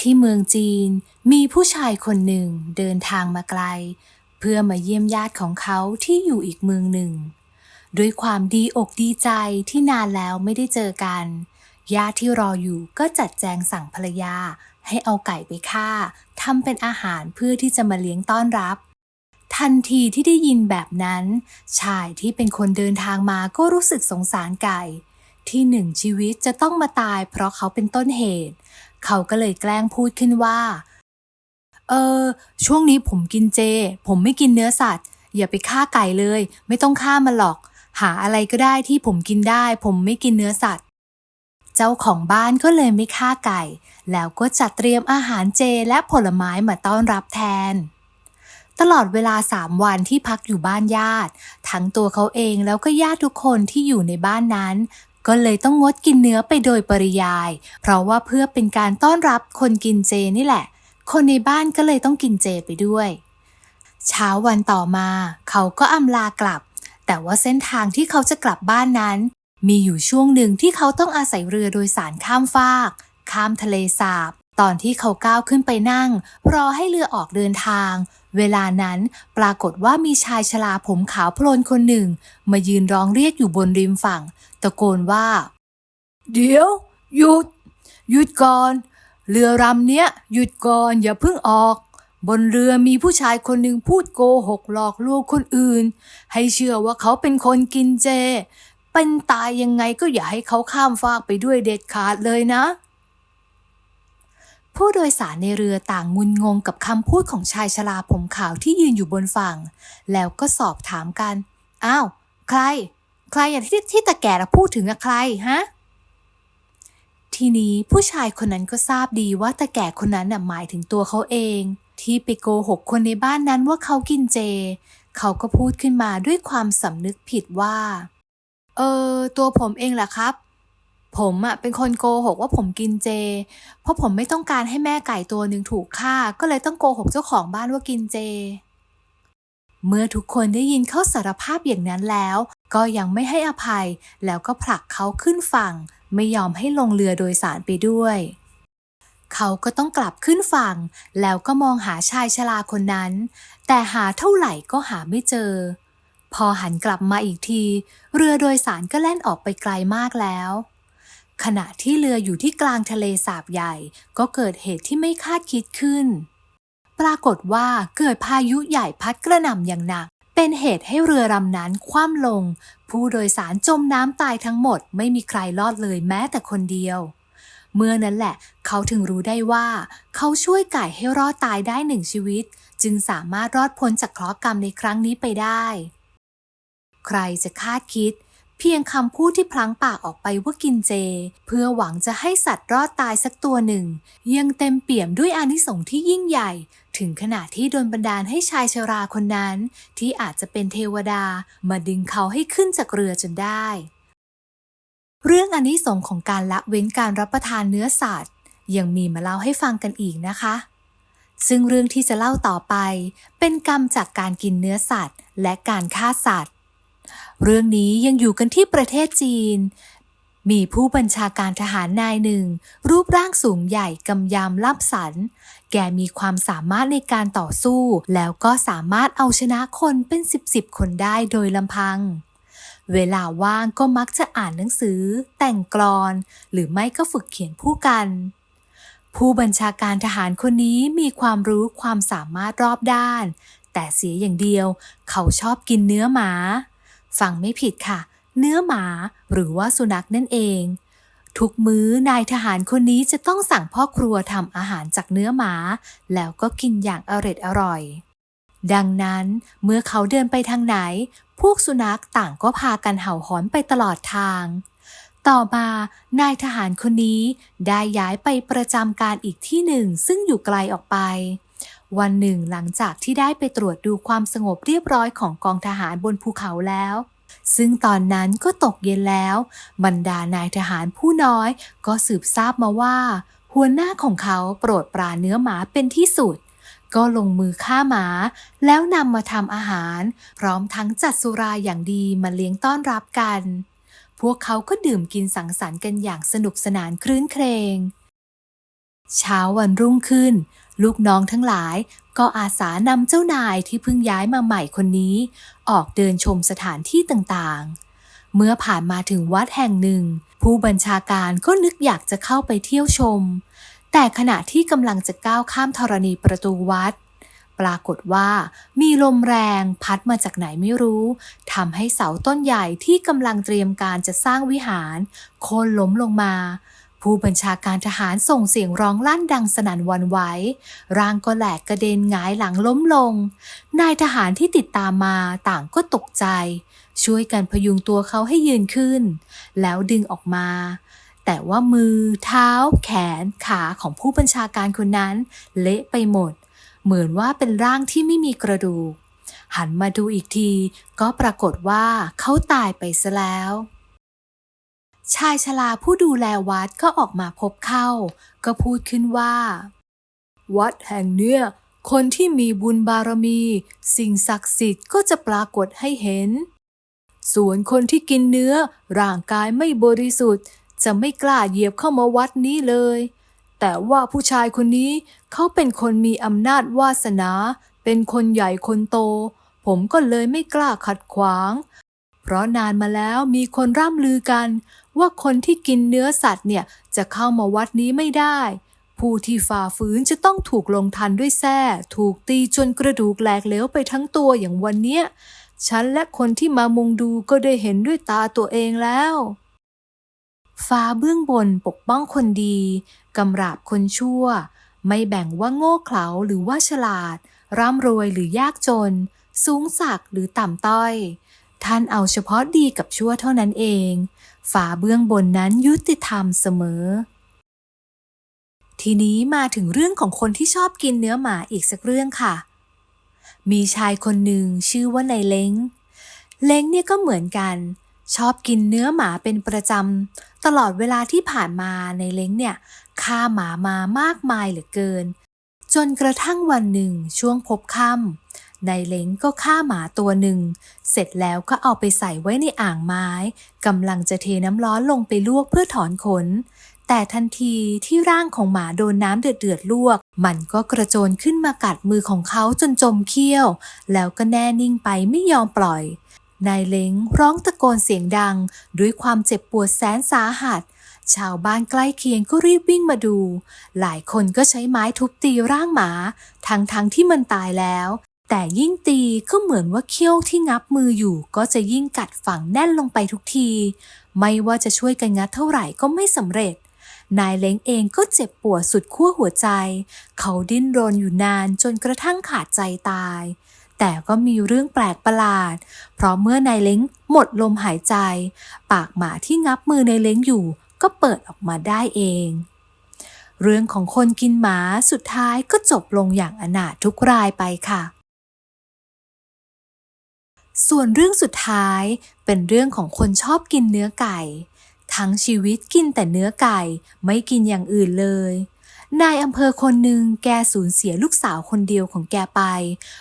ที่เมืองจีนมีผู้ชายคนหนึ่งเดินทางมาไกล เพื่อมาเยี่ยมญาติของเขาที่อยู่อีกเมืองหนึ่ง ด้วยความดีอกดีใจที่นานแล้วไม่ได้เจอกัน ญาติที่รออยู่ก็จัดแจงสั่งภรรยา ให้เอาไก่ไปฆ่าทำเป็นอาหารเพื่อที่จะมาเลี้ยงต้อนรับ ทันทีที่ได้ยินแบบนั้น ชายที่เป็นคนเดินทางมาก็รู้สึกสงสารไก่ ที่หนึ่งชีวิตจะต้องมาตายเพราะเขาเป็นต้นเหตุ เขาก็เลยแกล้งพูดขึ้นว่า เออ ช่วงนี้ผมกินเจ ผมไม่กินเนื้อสัตว์ อย่าไปฆ่าไก่เลย ไม่ต้องฆ่ามันหรอก หาอะไรก็ได้ที่ผมกินได้ ผมไม่กินเนื้อสัตว์ เจ้าของบ้านก็เลยไม่ฆ่าไก่ แล้วก็จัดเตรียมอาหารเจและผลไม้มาต้อนรับแทนตลอดเวลาสามวันที่พักอยู่บ้านญาติ ทั้งตัวเขาเองแล้วก็ญาติทุกคนที่อยู่ในบ้านนั้น ก็เลยต้องงดกินเนื้อไปโดยปริยาย เพราะว่าเพื่อเป็นการต้อนรับคนกินเจนี่แหละ คนในบ้านก็เลยต้องกินเจไปด้วย เช้าวันต่อมา เขาก็อำลากลับ แต่ว่าเส้นทางที่เขาจะกลับบ้านนั้น มีอยู่ช่วงหนึ่งที่เขาต้องอาศัยเรือโดยสารข้ามฟาก ข้ามทะเลสาบ ตอนที่เขาก้าวขึ้นไปนั่ง รอให้เรือออกเดินทาง เวลานั้นปรากฏว่ามีชายชราผมขาวโพลนคนหนึ่ง มายืนร้องเรียกอยู่บนริมฝั่ง ตะโกนว่า เดี๋ยว หยุด หยุดก่อน เรือลำเนี้ย หยุดก่อนอย่าเพิ่งออก บนเรือมีผู้ชายคนหนึ่งพูดโกหกหลอกลวงคนอื่น ให้เชื่อว่าเขาเป็นคนกินเจ เป็นตายยังไงก็อย่าให้เขาข้ามฟากไปด้วยเด็ดขาดเลยนะ ผู้โดยสารในเรือต่างงุนงงกับคำพูดของชายชราผมขาวที่ยืนอยู่บนฝั่ง แล้วก็สอบถามกัน อ้าว ใคร ใครอย่างที่ที่ตาแก่เราพูดถึงอะใครฮะ ทีนี้ผู้ชายคนนั้นก็ทราบดีว่าตาแก่คนนั้นน่ะหมายถึงตัวเขาเอง ที่ไปโกหกคนในบ้านนั้นว่าเขากินเจ เขาก็พูดขึ้นมาด้วยความสำนึกผิดว่า เออ ตัวผมเองแหละครับ ผมอะเป็นคนโกหกว่าผมกินเจ เพราะผมไม่ต้องการให้แม่ไก่ตัวหนึ่งถูกฆ่า ก็เลยต้องโกหกเจ้าของบ้านว่ากินเจ เมื่อทุกคนได้ยินเขาสารภาพอย่างนั้นแล้ว ก็ยังไม่ให้อภัย แล้วก็ผลักเขาขึ้นฝั่ง ไม่ยอมให้ลงเรือโดยสารไปด้วย เขาก็ต้องกลับขึ้นฝั่ง แล้วก็มองหาชายชราคนนั้น แต่หาเท่าไหร่ก็หาไม่เจอ พอหันกลับมาอีกที เรือโดยสารก็แล่นออกไปไกลมากแล้ว ขณะที่เรืออยู่ที่กลางทะเลสาบใหญ่ ก็เกิดเหตุที่ไม่คาดคิดขึ้น ปรากฏว่าเกิดพายุใหญ่พัดกระหน่ำอย่างหนัก เป็นเหตุให้เรือลำนั้นคว่ำลง ผู้โดยสารจมน้ำตายทั้งหมด ไม่มีใครรอดเลยแม้แต่คนเดียว เมื่อนั้นแหละ เขาถึงรู้ได้ว่า เขาช่วยไก่ให้รอดตายได้หนึ่งชีวิต จึงสามารถรอดพ้นจากเคราะห์กรรมในครั้งนี้ไปได้ ใครจะคาดคิด เพียงคำพูดที่พลั้งปากออกไปว่ากินเจ เพื่อหวังจะให้สัตว์รอดตายสักตัวหนึ่ง ยังเต็มเปี่ยมด้วยอานิสงส์ที่ยิ่งใหญ่ ถึงขนาดที่โดนบันดาลให้ชายชราคนนั้น ที่อาจจะเป็นเทวดา มาดึงเขาให้ขึ้นจากเรือจนได้ เรื่องอานิสงส์ของการละเว้นการรับประทานเนื้อสัตว์ ยังมีมาเล่าให้ฟังกันอีกนะคะซึ่งเรื่องที่จะเล่าต่อไป เป็นกรรมจากการกินเนื้อสัตว์ และการฆ่าสัตว์ เรื่องนี้ยังอยู่กันที่ประเทศจีน มีผู้บัญชาการทหารนายหนึ่ง รูปร่างสูงใหญ่กำยำล่ำสัน แกมีความสามารถในการต่อสู้ แล้วก็สามารถเอาชนะคนเป็นสิบสิบคนได้โดยลำพัง เวลาว่างก็มักจะอ่านหนังสือ แต่งกลอน หรือไม่ก็ฝึกเขียนผู้กันผู้บัญชาการทหารคนนี้มีความรู้ความสามารถรอบด้าน แต่เสียอย่างเดียวเขาชอบกินเนื้อหมา ฟังไม่ผิดค่ะ เนื้อหมาหรือว่าสุนัขนั่นเอง ทุกมื้อนายทหารคนนี้จะต้องสั่งพ่อครัวทำอาหารจากเนื้อหมา แล้วก็กินอย่างอร็ดอร่อย ดังนั้นเมื่อเขาเดินไปทางไหน พวกสุนัขต่างก็พากันเห่าหอนไปตลอดทาง ต่อมานายทหารคนนี้ได้ย้ายไปประจำการอีกที่หนึ่งซึ่งอยู่ไกลออกไป วันหนึ่งหลังจากที่ได้ไปตรวจดูความสงบเรียบร้อยของกองทหารบนภูเขาแล้ว ซึ่งตอนนั้นก็ตกเย็นแล้ว บรรดานายทหารผู้น้อยก็สืบทราบมาว่า หัวหน้าของเขาโปรดปราเนื้อหมาเป็นที่สุด ก็ลงมือฆ่าหมา แล้วนำมาทำอาหาร พร้อมทั้งจัดสุราอย่างดีมาเลี้ยงต้อนรับกัน พวกเขาก็ดื่มกินสังสรรค์กันอย่างสนุกสนานครื้นเครง เช้าวันรุ่งขึ้น ลูกน้องทั้งหลายก็อาสานำเจ้านายที่เพิ่งย้ายมาใหม่คนนี้ ออกเดินชมสถานที่ต่างๆ เมื่อผ่านมาถึงวัดแห่งหนึ่ง ผู้บัญชาการก็นึกอยากจะเข้าไปเที่ยวชม แต่ขณะที่กำลังจะก้าวข้ามธรณีประตูวัด ปรากฏว่ามีลมแรงพัดมาจากไหนไม่รู้ทำให้เสาต้นใหญ่ที่กำลังเตรียมการจะสร้างวิหารโค่นล้มลงมา ผู้บัญชาการทหารส่งเสียงร้องลั่นดังสนั่นวันไหว ร่างก็แหลกกระเด็นหงายหลังล้มลง นายทหารที่ติดตามมาต่างก็ตกใจ ช่วยกันพยุงตัวเขาให้ยืนขึ้น แล้วดึงออกมา แต่ว่ามือ เท้า แขน ขาของผู้บัญชาการคนนั้น เละไปหมด เหมือนว่าเป็นร่างที่ไม่มีกระดูก หันมาดูอีกทีก็ปรากฏว่าเขาตายไปซะแล้ว ชายชราผู้ดูแลวัดก็ออกมาพบเข้า ก็พูดขึ้นว่า วัดแห่งเนี้ยคนที่มีบุญบารมี สิ่งศักดิ์สิทธิ์ก็จะปรากฏให้เห็น ส่วนคนที่กินเนื้อ ร่างกายไม่บริสุทธิ์ จะไม่กล้าเหยียบเข้ามาวัดนี้เลย แต่ว่าผู้ชายคนนี้เขาเป็นคนมีอำนาจวาสนา เป็นคนใหญ่คนโต ผมก็เลยไม่กล้าขัดขวาง เพราะนานมาแล้วมีคนร่ำลือกัน ว่าคนที่กินเนื้อสัตว์เนี่ยจะเข้ามาวัดนี้ไม่ได้ ผู้ที่ฝ่าฝืนจะต้องถูกลงทันด้วยแส้ถูกตีจนกระดูกแหลกเหลวไปทั้งตัวอย่างวันเนี้ยฉันและคนที่มามุงดูก็ได้เห็นด้วยตาตัวเองแล้ว ฟ้าเบื้องบนปกป้องคนดีกำราบคนชั่ว ไม่แบ่งว่าโง่เขลาหรือว่าฉลาด ร่ำรวยหรือยากจน สูงสักหรือต่ำต้อย ท่านเอาเฉพาะดีกับชั่วเท่านั้นเอง ฝาเบื้องบนนั้นยุติธรรมเสมอ ทีนี้มาถึงเรื่องของคนที่ชอบกินเนื้อหมาอีกสักเรื่องค่ะ มีชายคนหนึ่งชื่อว่านายเล้ง เล้งเนี่ยก็เหมือนกัน ชอบกินเนื้อหมาเป็นประจำตลอดเวลาที่ผ่านมาในเล้งเนี่ยฆ่าหมามามากมายเหลือเกิน จนกระทั่งวันหนึ่งช่วงพบค่ำ นายเล้งก็ฆ่าหมาตัวหนึ่ง เสร็จแล้วก็เอาไปใส่ไว้ในอ่างไม้กำลังจะเทน้ำร้อนลงไปลวกเพื่อถอนขน แต่ทันทีที่ร่างของหมาโดนน้ำเดือดๆลวก มันก็กระโจนขึ้นมากัดมือของเขาจนจมเขี้ยว แล้วก็แน่นิ่งไปไม่ยอมปล่อย นายเล้งร้องตะโกนเสียงดัง ด้วยความเจ็บปวดแสนสาหัสชาวบ้านใกล้เคียงก็รีบวิ่งมาดู หลายคนก็ใช้ไม้ทุบตีร่างหมา ทั้งๆทที่มันตายแล้ว แต่ยิ่งตีก็เหมือนว่าเขี้ยวที่งับมืออยู่ก็จะยิ่งกัดฝังแน่นลงไปทุกที ไม่ว่าจะช่วยกันงัดเท่าไหร่ก็ไม่สำเร็จ นายเล้งเองก็เจ็บปวดสุดขั้วหัวใจ เขาดิ้นรนอยู่นานจนกระทั่งขาดใจตาย แต่ก็มีเรื่องแปลกประหลาด เพราะเมื่อนายเล้งหมดลมหายใจ ปากหมาที่งับมือนายเล้งอยู่ ก็เปิดออกมาได้เอง เรื่องของคนกินหมาสุดท้ายก็จบลงอย่างอนาถทุกรายไปค่ะ ส่วนเรื่องสุดท้ายเป็นเรื่องของคนชอบกินเนื้อไก่ ทั้งชีวิตกินแต่เนื้อไก่ไม่กินอย่างอื่นเลย นายอำเภอคนหนึ่งแกสูญเสียลูกสาวคนเดียวของแกไป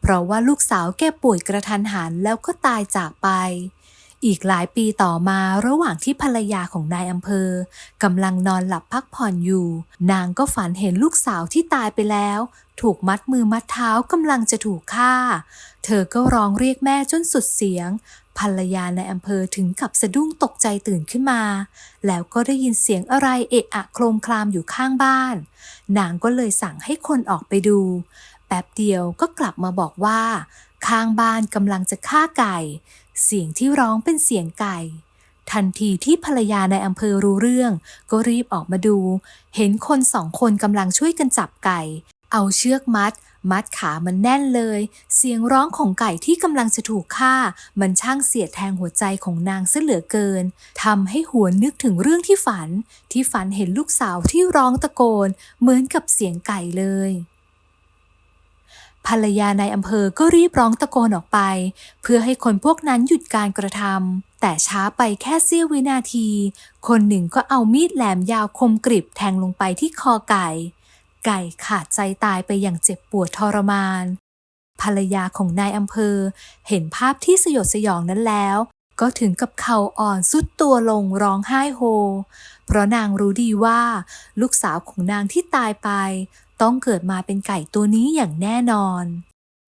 เพราะว่าลูกสาวแกป่วยกระทันหันแล้วก็ตายจากไป อีกหลายปีต่อมาระหว่างที่ภรรยาของนายอำเภอกำลังนอนหลับพักผ่อนอยู่ นางก็ฝันเห็นลูกสาวที่ตายไปแล้ว ถูกมัดมือมัดเท้ากำลังจะถูกฆ่า เธอก็ร้องเรียกแม่จนสุดเสียง ภรรยาในอำเภอถึงกับสะดุ้งตกใจตื่นขึ้นมา แล้วก็ได้ยินเสียงอะไรเอะอะโครมคลามอยู่ข้างบ้าน นางก็เลยสั่งให้คนออกไปดู แป๊บเดียวก็กลับมาบอกว่า ข้างบ้านกำลังจะฆ่าไก่ เสียงที่ร้องเป็นเสียงไก่ทันทีที่ภรรยาในอำเภอรู้เรื่อง ก็รีบออกมาดู เห็นคนสองคนกำลังช่วยกันจับไก่ เอาเชือกมัด มัดขามันแน่นเลย เสียงร้องของไก่ที่กำลังจะถูกฆ่า มันช่างเสียดแทงหัวใจของนางเสเหลือเกินทำให้หวนนึกถึงเรื่องที่ฝัน ที่ฝันเห็นลูกสาวที่ร้องตะโกน เหมือนกับเสียงไก่เลยภรรยาในอำเภอก็รีบร้องตะโกนออกไป เพื่อให้คนพวกนั้นหยุดการกระทำแต่ช้าไปแค่เสี้ยววินาที คนหนึ่งก็เอามีดแหลมยาวคมกริบแทงลงไปที่คอไก่ ไก่ขาดใจตายไปอย่างเจ็บปวดทรมาน ภรรยาของนายอำเภอ เห็นภาพที่สยดสยองนั้นแล้ว ก็ถึงกับเข่าอ่อนสุดตัวลงร้องไห้โฮ เพราะนางรู้ดีว่า ลูกสาวของนางที่ตายไป ต้องเกิดมาเป็นไก่ตัวนี้อย่างแน่นอน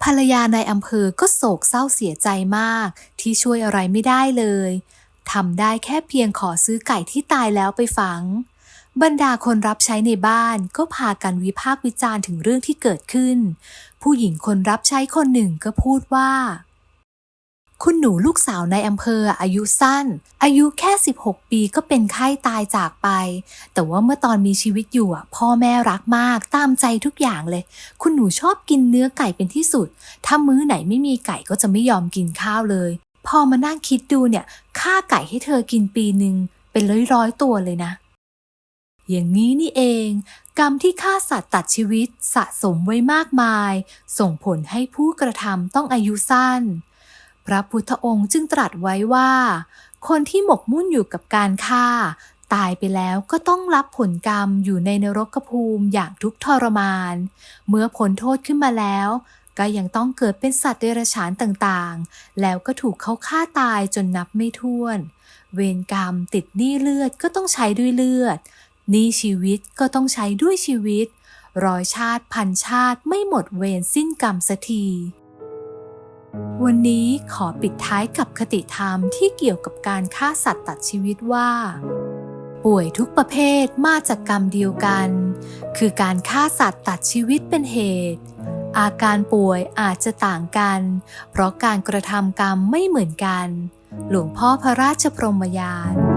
ภรรยาในอำเภอก็โศกเศร้าเสียใจมาก ที่ช่วยอะไรไม่ได้เลยทำได้แค่เพียงขอซื้อไก่ที่ตายแล้วไปฝัง บรรดาคนรับใช้ในบ้านก็พากันวิพากษ์วิจารณ์ถึงเรื่องที่เกิดขึ้น ผู้หญิงคนรับใช้คนหนึ่งก็พูดว่า คุณหนูลูกสาวในอำเภออายุสั้น อายุแค่ 16 ปีก็เป็นไข้ตายจากไป แต่ว่าเมื่อตอนมีชีวิตอยู่พ่อแม่รักมากตามใจทุกอย่างเลย คุณหนูชอบกินเนื้อไก่เป็นที่สุด ถ้ามื้อไหนไม่มีไก่ก็จะไม่ยอมกินข้าวเลย พอมานั่งคิดดูเนี่ยค่าไก่ให้เธอกินปีหนึ่งเป็นร้อยร้อยๆตัวเลยนะ อย่างนี้นี่เอง กรรมที่ฆ่าสัตว์ตัดชีวิตสะสมไว้มากมาย ส่งผลให้ผู้กระทำต้องอายุสั้น พระพุทธองค์จึงตรัสไว้ว่า คนที่หมกมุ่นอยู่กับการฆ่า ตายไปแล้วก็ต้องรับผลกรรมอยู่ในนรกภูมิอย่างทุกทรมาน เมื่อพ้นโทษขึ้นมาแล้ว ก็ยังต้องเกิดเป็นสัตว์เดรัจฉานต่างๆ แล้วก็ถูกเขาฆ่าตายจนนับไม่ถ้วน เวรกรรมติดหนี้เลือดก็ต้องใช้ด้วยเลือด นี้ชีวิตก็ต้องใช้ด้วยชีวิตร้อยชาติพันชาติไม่หมดเวรสิ้นกรรมสักที วันนี้ขอปิดท้ายกับคติธรรมที่เกี่ยวกับการฆ่าสัตว์ตัดชีวิตว่า ป่วยทุกประเภทมาจากกรรมเดียวกัน คือการฆ่าสัตว์ตัดชีวิตเป็นเหตุ อาการป่วยอาจจะต่างกัน เพราะการกระทำกรรมไม่เหมือนกัน หลวงพ่อพระราชพรหมยาน